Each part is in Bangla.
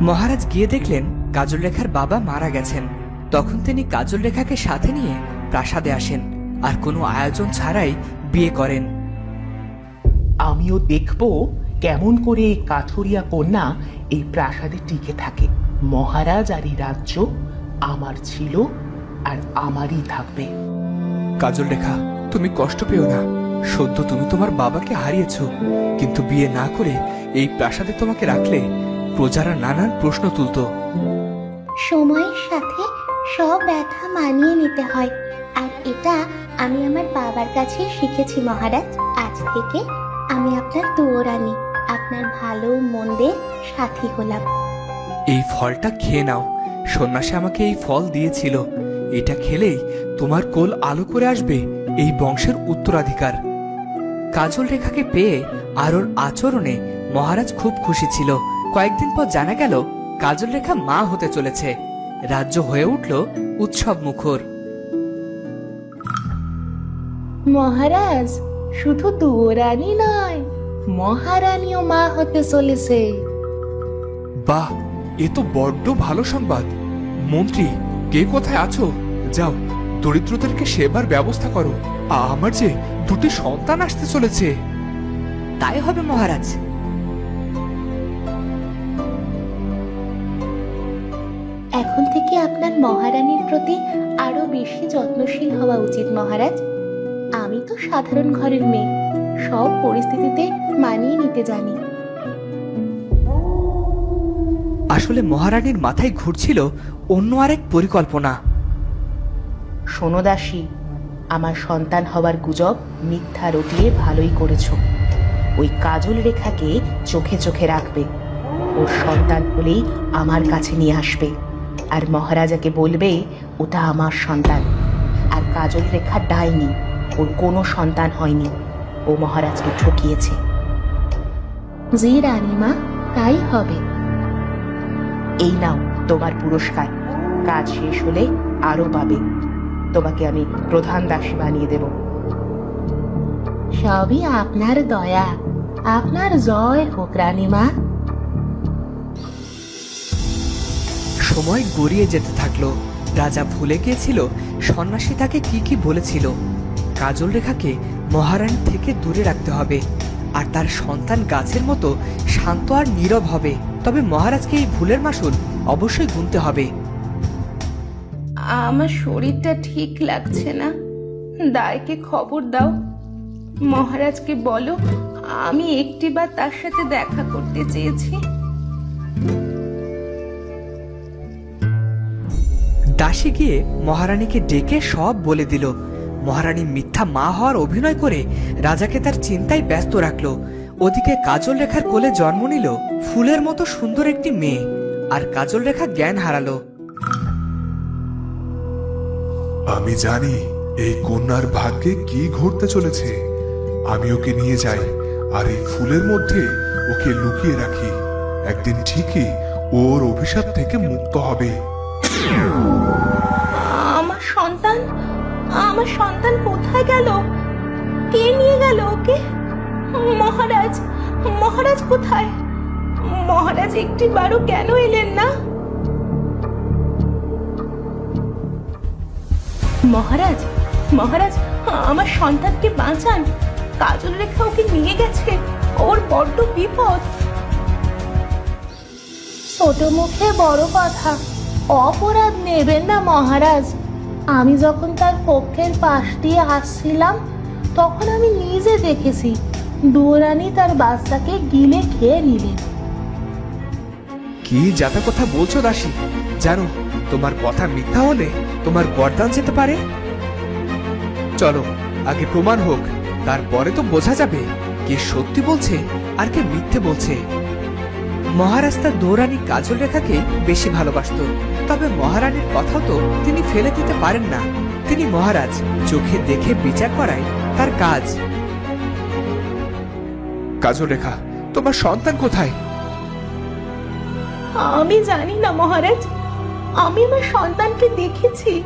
মহারাজ গিয়ে দেখলেন কাজল রেখার বাবা মারা গেছেন। তখন তিনি কাজল রেখাকে সাথে নিয়ে প্রাসাদে আসেন আর কোনো আয়োজন ছাড়াই বিয়ে করেন। আমিও দেখব কেমন করে এই কাঠুরিয়া কন্যা এই প্রাসাদে টিকে থাকে। মহারাজ আর এই রাজ্য আমার ছিল আর আমারই থাকবে। কাজল রেখা তুমি কষ্ট পেও না। সদ্য তুমি তোমার বাবাকে হারিয়েছ কিন্তু বিয়ে না করে এই প্রাসাদে তোমাকে রাখলে প্রজারা নানান প্রশ্ন তুলতো। সময়ের সাথে সব ব্যথা মানিয়ে নিতে হয়। আর এটা আমি আমার বাবার কাছে শিখেছি মহারাজ। আজ থেকে আমি আপনার দুয়োরানি আপনার ভালো মন্দের সাথী হলাম। এই ফলটা খেয়ে নাও। সন্ন্যাসী আমাকে এই ফল দিয়েছিল। এটা খেলেই তোমার কোল আলো করে আসবে এই বংশের উত্তরাধিকার। কাজল রেখাকে পেয়ে আর ওর আচরণে মহারাজ খুব খুশি ছিল। কয়েকদিন পর জানা গেল কাজল রেখা মা হতে চলেছে। রাজ্য হয়ে উঠল উৎসব মুখর। মহারাজ শুধু দুরানি নয় মহারানীও মা হতে চলেছে। বাহ এ তো বড্ড ভালো সংবাদ। মন্ত্রী কে কোথায় আছো? যাও দরিদ্রদেরকে সেবার ব্যবস্থা করো। আমার যে দুটি সন্তান আসতে চলেছে। তাই হবে মহারাজ। এখন থেকে আপনার মহারানীর প্রতি আরও বেশি যত্নশীল হওয়া উচিত মহারাজ। আমি তো সাধারণ ঘরের মেয়ে সব পরিস্থিতিতে মানিয়ে নিতে জানি। আসলে মহারানীর মাথায় ঘুরছিল অন্য আরেক পরিকল্পনা। শোনো দাসী আমার সন্তান হওয়ার গুজব মিথ্যা রটিয়ে ভালোই করেছ। ওই কাজল রেখাকে চোখে চোখে রাখবে। ওর সন্তান হলেই আমার কাছে নিয়ে আসবে। আর মহারাজাকে বলবে ওটা আমার সন্তান। আর কাজল রেখা ডাইনি ওর কোনো সন্তান হয়নি। ও মহারাজকে ঠকিয়েছে। জি রানীমা তাই হবে। এই নাও তোমার পুরস্কার। কাজ শেষ হলে আরও পাবে। তোমাকে আমি প্রধান দাসী বানিয়ে দেব। সবই আপনার দয়া। আপনার জয় হোক রানীমা সময় গড়িয়ে যেতে থাকল। রাজা ভুলে গিয়েছিল সন্ন্যাসী তাকে কি কি বলেছিল। কাজল রেখাকে মহারানী থেকে দূরে রাখতে হবে, আর তার সন্তান গাছের মতো শান্ত আর নীরব হবে। তবে মহারাজকে এই ভুলের মাসুল অবশ্যই গুনতে হবে। আমার শরীরটা ঠিক লাগছে না। দায়কে খবর দাও। মহারাজকে বলো, আমি একটিবার তার সাথে দেখা করতে চেয়েছি। দাসী গিয়ে মহারানীকে ডেকে সব বলে দিল। মহারানী মিথ্যা মা হওয়ার অভিনয় করে রাজাকে তার চিন্তায় ব্যস্ত রাখল। ওদিকে কাজল রেখার কোলে জন্ম নিল ফুলের মতো সুন্দর একটি মেয়ে আর কাজল রেখা জ্ঞান হারালো। আমি জানি এই কন্যার ভাগ্যে কি ঘটতে চলেছে। আমি ওকে নিয়ে যাই আর এই ফুলের মধ্যে ওকে লুকিয়ে রাখি। একদিন ঠিকই ওর অভিশাপ থেকে মুক্ত হবে। আমার সন্তান আমার সন্তান কোথায় গেল? কে নিয়ে গেল ওকে? মহারাজ মহারাজ কোথায়? মহারাজ একটি বারও কেন এলেন না? মহারাজ মহারাজ, আমার সন্তানকে বাঁচান। কাজল রেখা ওকে নিয়ে গেছে। ওর বড্ড বিপদ। ছোট মুখে বড় কথা। অপরাধ নেবেন না, মহারাজ। আমি যখন তার পক্ষের পাশ দিয়ে আসছিলাম, তখন আমি নিজে দেখেছি দুরানি তার বাচ্চাকে গিলে খেয়ে নিলেন। কি যাতা কথা বলছো দাসী? জানো, তোমার কথা মিথ্যা হলে তোমার গর্দান যেতে পারে। চলো, আগে প্রমাণ হোক, তারপরে তো বোঝা যাবে কে সত্যি বলছে আর কে মিথ্যে বলছে। মহারাজ তার দৌরানী কাজল রেখাকে বেশি ভালোবাসত। তবে মহারানীর কথা তো তিনি ফেলে দিতে পারেন না। তিনি মহারাজ, চোখে দেখে বিচার করাই তার কাজ। কাজল রেখা, তোমার সন্তান কোথায়? আমি জানি না মহারাজ। আমি আমার সন্তানকে দেখেছি।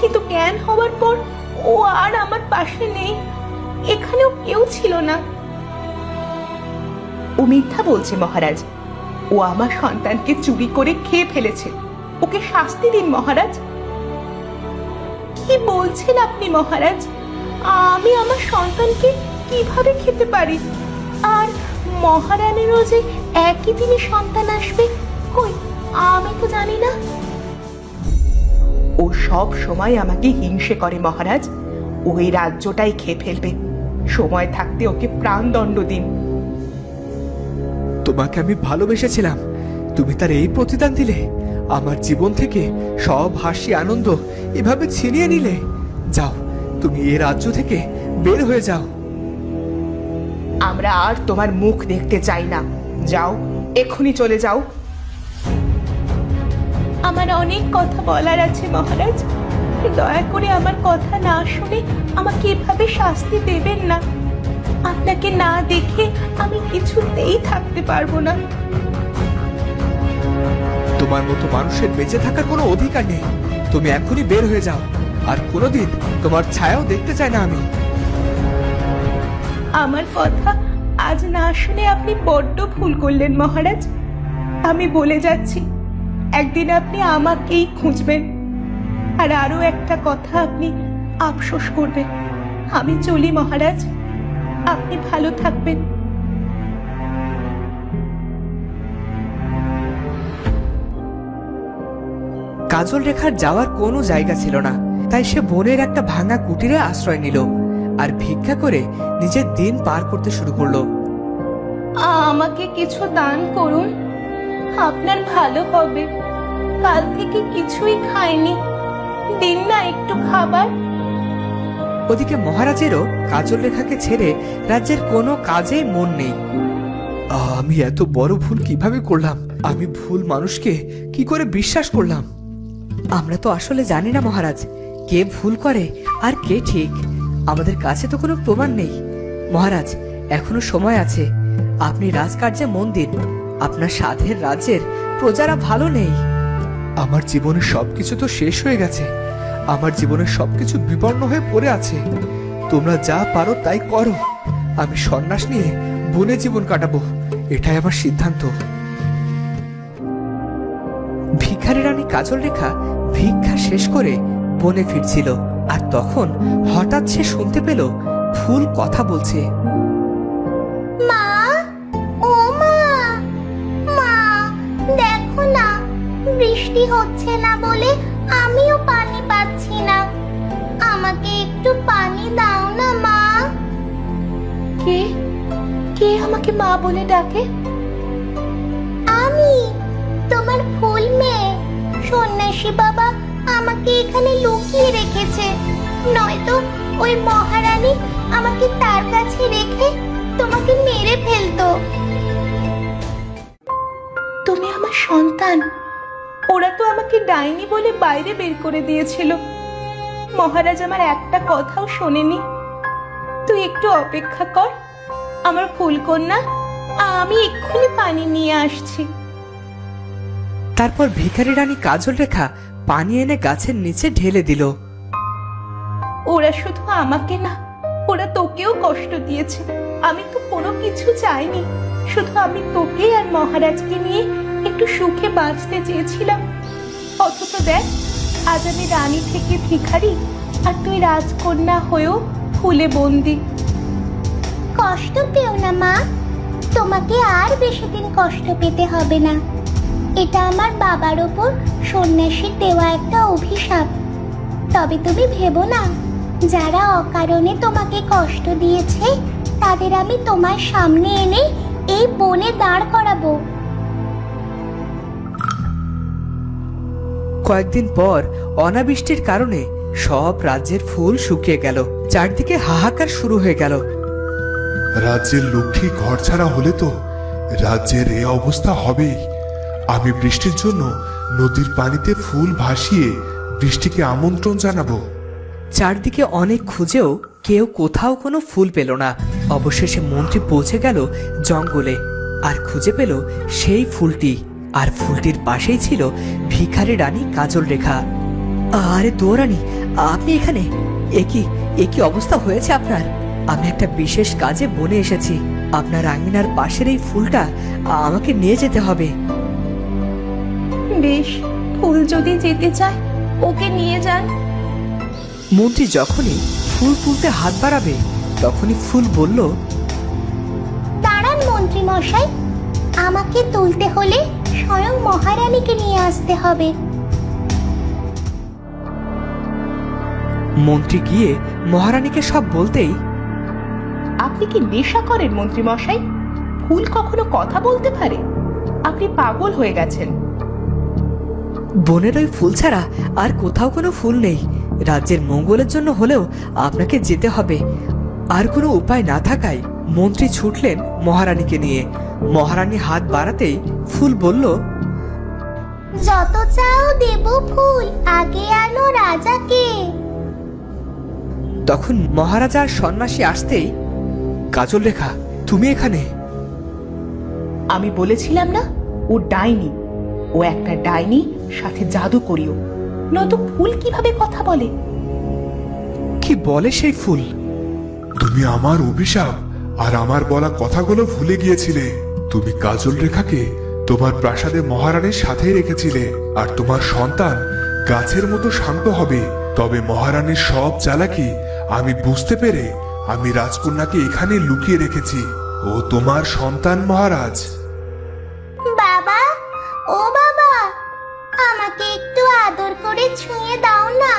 কিন্তু জ্ঞান হওয়ার পর ও আর আমার পাশে নেই। এখানেও কেউ ছিল না। ও মিথ্যা বলছে মহারাজ। ও আমার সন্তানকে চুরি করে খেয়ে ফেলেছে। ওকে শাস্তি দিন, মহারাজ। কি বলছেন আপনি, মহারাজ? আমি আমার সন্তানকে কীভাবে খেতে পারি? আর মহারানীরও যে একই দিনে সন্তান আসবে, কই, আমি তো জানি না। ও সব সময় আমাকে হিংসে করে, মহারাজ। ওই রাজ্যটাই খেয়ে ফেলবে। সময় থাকতে ওকে প্রাণদণ্ড দিন। তোমাকে আমি ভালোবেসেছিলাম। তুমি তার এই প্রতিদান দিলে। আমার জীবন থেকে সব হাসি আনন্দ এভাবে ছিনিয়ে নিলে। যাও তুমি এ রাজ্য থেকে বের হয়ে যাও। আমরা আর তোমার মুখ দেখতে চাই না। যাও এক্ষুনি চলে যাও। আমার অনেক কথা বলার আছে মহারাজ। দয়া করে আমার কথা না শুনে আমাকে এভাবে শাস্তি দেবেন না। আপনাকে না দেখে আমি কিছুতেই থাকতে পারব না। তোমার মতো মানুষের বেঁচে থাকার কোনো অধিকার নেই। তুমি এখনই বের হয়ে যাও। আর কোনোদিন তোমার ছায়াও দেখতে চাই না আমি। আমার কথা আজ না শুনে আপনি বড্ড ভুল করলেন মহারাজ। আমি বলে যাচ্ছি একদিন আপনি আমাকেই খুঁজবেন। আর আরও একটা কথা আপনি আফসোস করবেন। আমি চলি মহারাজ। আপনি ভালো থাকবেন। কাজল রেখার যাওয়ার কোনো জায়গা ছিল না তাই সে বনের একটা ভাঙা কুটিরে আশ্রয় নিল আর ভিক্ষা করে নিজের দিন পার করতে শুরু করল। আমাকে কিছু দান করুন আপনার ভালো হবে। কাল থেকে কিছুই খাইনি। দিন না একটু খাবার। ওদিকে মহারাজেরও কাজল রেখাকে ছেড়ে রাজ্যের কোনো কাজে মন নেই। আমি এত বড় ভুল কীভাবে করলাম? আমি ভুল মানুষকে কি করে বিশ্বাস করলাম? আমরা তো আসলে জানি না মহারাজ কে ভুল করে আর কে ঠিক। আমাদের কাছে তো কোনো প্রমাণ নেই। মহারাজ এখনও সময় আছে। আপনি রাজকার্যে মন দিন। আপনার সাধের রাজ্যের প্রজারা ভালো নেই। আমার জীবনের সবকিছু তো শেষ হয়ে গেছে। আমার জীবনের সবকিছু বিপন্ন হয়ে পড়ে আছে। তোমরা যা পারো তাই করো। আমি সন্ন্যাস নিয়ে বনে জীবন কাটাবো। এটাই আমার সিদ্ধান্ত। ভিখারি রানী কাজল রেখা ভিক্ষা শেষ করে বনে ফিরছিল। আর তখন হঠাৎ সে শুনতে পেল, ফুল কথা বলছে। বৃষ্টি হচ্ছে না বলে আমিও পানি না। আমাকে একটু পানি দাও না মা। কে? কে আমাকে মা বলে ডাকে? আমি তোমার ফুল মেয়ে। সন্ন্যাসী বাবা আমাকে এখানে লুকিয়ে রেখেছে। নয়তো ওই মহারানী আমাকে তার কাছে রেখে তোমাকে মেরে ফেলতো। তুমি আমার সন্তান। ওরা তো আমাকে ডাইনি বলে বাইরে বের করে দিয়েছিল। মহারাজ আমার একটা কথাও শোনেনি। তুই একটু অপেক্ষা কর। আমার ফুলকন্যা আমি এক্ষুনি পানি নিয়ে আসছি। তারপর ভিখারি রানী কাজল রেখা পানি এনে গাছের নিচে ঢেলে দিল। ওরা শুধু আমাকে না ওরা তোকেও কষ্ট দিয়েছে। আমি তো কোনো কিছু চাইনি। শুধু আমি তোকে আর মহারাজকে নিয়ে একটু সুখে বাঁচতে চেয়েছিলাম। অথচ দেখ আজ আমি রানী থেকে ভিখারি আর তুই রাজকন্যা হয়েও ফুলে বন্দি। কষ্ট পেও না, মা। তোমাকে আর বেশি দিন কষ্ট পেতে হবে না। এটা আমার বাবার ওপর সন্ন্যাসীর দেওয়া একটা অভিশাপ। তবে তুমি ভেবো না, যারা অকারণে তোমাকে কষ্ট দিয়েছে, তাদের আমি তোমার সামনে এনে এই বনে দাঁড় করাবো। কয়েকদিন পর অনাবৃষ্টির কারণে সব রাজ্যের ফুল শুকিয়ে গেল। চারদিকে হাহাকার শুরু হয়ে গেল। রাজ্যের লক্ষ্মী ঘর ছাড়া হলে তো রাজ্যের এ অবস্থা হবেই। আমি বৃষ্টির জন্য নদীর পানিতে ফুল ভাসিয়ে বৃষ্টিকে আমন্ত্রণ জানাব। চারদিকে অনেক খুঁজেও কেউ কোথাও কোনো ফুল পেল না। অবশেষে মন্ত্রী পৌঁছে গেল জঙ্গলে আর খুঁজে পেল সেই ফুলটি। আর ফুলটির পাশেই ছিল ভিখারি রানী কাজল রেখা। আরে দৌরানি আপনি এখানে? একই একই অবস্থা হয়েছে আপনার? আমি একটা বিশেষ কাজে বনে এসেছি। আপনার আঙিনার পাশের এই ফুলটা আমাকে নিয়ে যেতে হবে। বেশ ফুল যদি যেতে চায় ওকে নিয়ে যান। মন্ত্রী যখনই ফুল তুলতে হাত বাড়াবে তখনই ফুল বলল দাঁড়ান মন্ত্রী মশাই আমাকে তুলতে হলে স্বয়ং মহারানীকে নিয়ে আসতে হবে। মন্ত্রী গিয়ে মহারানীকে সব বলতেই আপনি কি নেশা করেন মন্ত্রী মশাই? ফুল কখনো কথা বলতে পারে? আপনি পাগল হয়ে গেছেন। বনের ওই ফুল ছাড়া আর কোথাও কোনো ফুল নেই। রাজ্যের মঙ্গলের জন্য হলেও আপনাকে যেতে হবে। আর কোনো উপায় না থাকায় মন্ত্রী ছুটলেন মহারানীকে নিয়ে। মহারানী হাত বাড়াতেই ফুল বলল যত চাও দেব ফুল আগে আনো রাজাকে। তখন মহারাজার সন্ন্যাসী আসতেই কাজল রেখা তুমি এখানে? আমি বলেছিলাম না ও ডাইনি। ও একটা ডাইনি সাথে জাদু করিও। নয়তো ফুল কীভাবে কথা বলে? কি বলে সেই ফুল? তুমি আমার অভিশাপ আর আমার বলা কথাগুলো ভুলে গিয়েছিলে। তুমি কাজল রেখাকে তোমার প্রাসাদে মহারানীর সাথে রেখেছিলে, আর তোমার সন্তান গাছের মতো শান্ত হবে। তবে মহারানীর সব চালাকি আমি বুঝতে পেরে আমি রাজকন্যাকে এখানে লুকিয়ে রেখেছি। ও তোমার সন্তান মহারাজ। বাবা, ও বাবা, আমাকে একটু আদর করে ছুঁয়ে দাও না।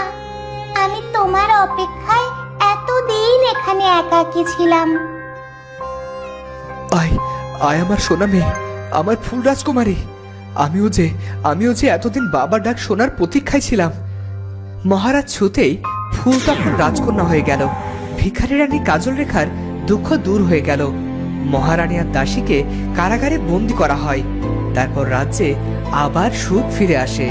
আমি তোমার অপেক্ষায় এতদিন এখানে একাকী ছিলাম। আয় আমার সোনা মেয়ে, আমার ফুল রাজকুমারী। আমিও যে আমিও যে এতদিন বাবার ডাক শোনার প্রতীক্ষায় ছিলাম মহারাজ ছুতেই ফুল তখন রাজকন্যা হয়ে গেল। ভিখারি রানী কাজল রেখার দুঃখ দূর হয়ে গেল। মহারানী আর দাসীকে কারাগারে বন্দি করা হয়। তারপর রাজ্যে আবার সুখ ফিরে আসে।